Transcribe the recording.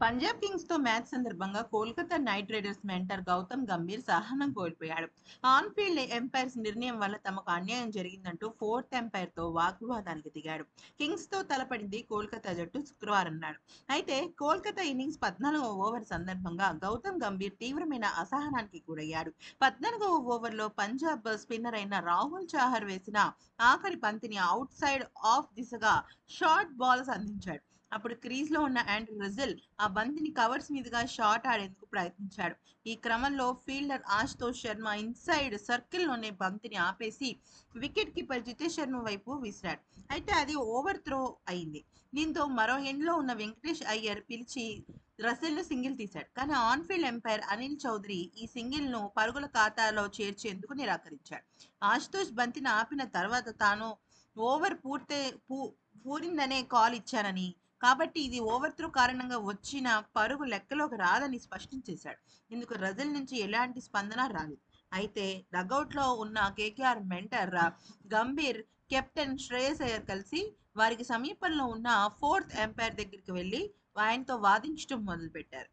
పంజాబ్ కింగ్స్తో మ్యాచ్ సందర్భంగా Kolkata knight riders mentor Gautam Gambhir సహనం కోల్పోయాడు. ఆన్ ఫీల్డ్ ఎంపైర్స్ నిర్ణయం వల్ల తమకు అన్యాయం జరిగిందంటూ ఫోర్త్ ఎంపైర్తో వాగ్వాదానికి దిగాడు. కింగ్స్తో తలపడింది కోల్కతా జట్టు శుక్రవారం నాడు. అయితే కోల్కతా ఇన్నింగ్స్ పద్నాలుగవ ఓవర్ సందర్భంగా గౌతమ్ గంభీర్ తీవ్రమైన అసహనానికి గురయ్యాడు. పద్నాలుగవ ఓవర్లో పంజాబ్ స్పిన్నర్ అయిన రాహుల్ చాహర్ వేసిన ఆఖరి పంతిని అవుట్ సైడ్ ఆఫ్ దిశగా షార్ట్ బాల్స్ అందించాడు అప్పుడు క్రీజ్లో ఉన్న ఆండ్రూ రజిల్ ఆ బంతిని కవర్స్ మీదుగా షాట్ ఆడేందుకు ప్రయత్నించాడు. ఈ క్రమంలో ఫీల్డర్ ఆశుతోష్ శర్మ ఇన్సైడ్ సర్కిల్లోనే బంతిని ఆపేసి వికెట్ కీపర్ జితేష్ శర్మ వైపు విసిరాడు. అయితే అది ఓవర్ త్రో అయింది. దీంతో మరో ఎండ్లో ఉన్న వెంకటేష్ అయ్యర్ పిలిచి రసెల్ సింగిల్ తీశాడు. కానీ on field umpire Anil Chaudhary ఈ సింగిల్ను పరుగుల ఖాతాలో చేర్చేందుకు నిరాకరించాడు. ఆశుతోష్ బంతిని ఆపిన తర్వాత తాను ఓవర్ పూర్తే పూ పూరిందనే కాల్ ఇచ్చానని కాబట్టి ఇది ఓవర్త్రో కారణంగా వచ్చిన పరుగు లెక్కలోకి రాదని స్పష్టం చేశాడు. ఇందుకు రజల్ నుంచి ఎలాంటి స్పందన రాలేదు. అయితే డగౌట్లో ఉన్న KKR mentor Gambhir captain Shreyas Iyer కలిసి వారికి సమీపంలో ఉన్న ఫోర్త్ ఎంపైర్ దగ్గరికి వెళ్ళి ఆయనతో వాదించడం మొదలుపెట్టారు.